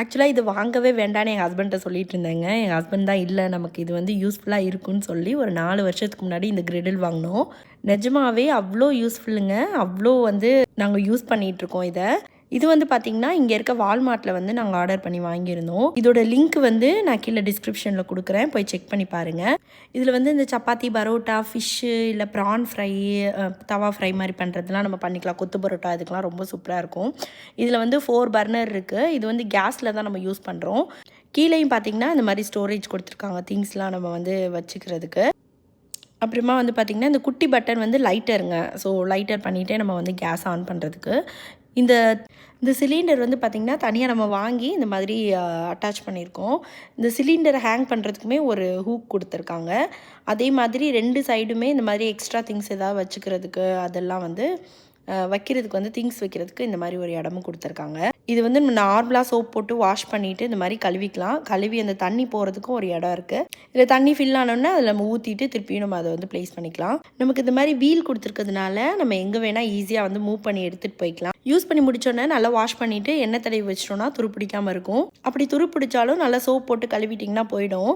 ஆக்சுவலாக இது வாங்கவே வேண்டாம்னு எங்கள் ஹஸ்பண்ட்டை சொல்லிட்டு இருந்தேங்க. எங்கள் ஹஸ்பண்ட் தான் இல்லை நமக்கு இது வந்து யூஸ்ஃபுல்லாக இருக்குன்னு சொல்லி ஒரு நாலு வருஷத்துக்கு முன்னாடி இந்த கிரிடில் வாங்கினோம். நிஜமாவே அவ்வளோ யூஸ்ஃபுல்லுங்க அவ்வளோ வந்து நாங்கள் யூஸ் பண்ணிகிட்ருக்கோம் இதை. இது வந்து பார்த்திங்கன்னா இங்கே இருக்க வால்மார்ட்டில் வந்து நாங்கள் ஆர்டர் பண்ணி வாங்கியிருந்தோம். இதோட லிங்க் வந்து நான் கீழே டிஸ்கிரிப்ஷனில் கொடுக்குறேன். போய் செக் பண்ணி பாருங்கள் இதில் வந்து இந்த சப்பாத்தி பரோட்டா ஃபிஷ்ஷு இல்லை ப்ரான் ஃப்ரை தவா ஃப்ரை மாதிரி பண்ணுறதுலாம் நம்ம பண்ணிக்கலாம். கொத்து பரோட்டா இதுக்கெலாம் ரொம்ப சூப்பராக இருக்கும். இதில் வந்து ஃபோர் பர்னர் இருக்குது இது வந்து கேஸில் தான் நம்ம யூஸ் பண்ணுறோம் கீழேயும் பார்த்தீங்கன்னா இந்த மாதிரி ஸ்டோரேஜ் கொடுத்துருக்காங்க. திங்ஸ்லாம் நம்ம வந்து வச்சுக்கிறதுக்கு. அப்புறமா வந்து பார்த்திங்கன்னா இந்த குட்டி பட்டன் வந்து லைட்டருங்க ஸோ லைட்டர் பண்ணிகிட்டே நம்ம வந்து கேஸ் ஆன் பண்ணுறதுக்கு இந்த இந்த சிலிண்டர் வந்து பார்த்திங்கன்னா தனியாக நம்ம வாங்கி இந்த மாதிரி அட்டாச் பண்ணியிருக்கோம். இந்த சிலிண்டரை ஹேங் பண்ணுறதுக்குமே ஒரு ஹூக் கொடுத்துருக்காங்க. அதே மாதிரி ரெண்டு சைடுமே இந்த மாதிரி எக்ஸ்ட்ரா திங்ஸ் ஏதாவது வச்சுக்கிறதுக்கு அதெல்லாம் வந்து வைக்கிறதுக்கு வந்து திங்ஸ் வைக்கிறதுக்கு இந்த மாதிரி ஒரு இடமும் கொடுத்துருக்காங்க. இது வந்து நம்ம நார்மலாக சோப் போட்டு வாஷ் பண்ணிவிட்டு இந்த மாதிரி கழுவிக்கலாம். கழுவி அந்த தண்ணி போகிறதுக்கும் ஒரு இடம் இருக்குது இதில் தண்ணி ஃபில் ஆனோடனே அதில் நம்ம ஊற்றிட்டு திருப்பியும் நம்ம அதை வந்து ப்ளேஸ் பண்ணிக்கலாம். நமக்கு இந்த மாதிரி வீல் கொடுத்துருக்கிறதுனால நம்ம எங்கே வேணால் ஈஸியாக வந்து மூவ் பண்ணி எடுத்துகிட்டு போய்க்கலாம். யூஸ் பண்ணி முடிச்சோடனே நல்லா வாஷ் பண்ணிவிட்டு எண்ணெய் தடவி வச்சிட்டோம்னா துரு இருக்கும். அப்படி துரு பிடிச்சாலும் நல்லா சோப் போட்டு கழுவிட்டிங்கன்னா போயிடும்.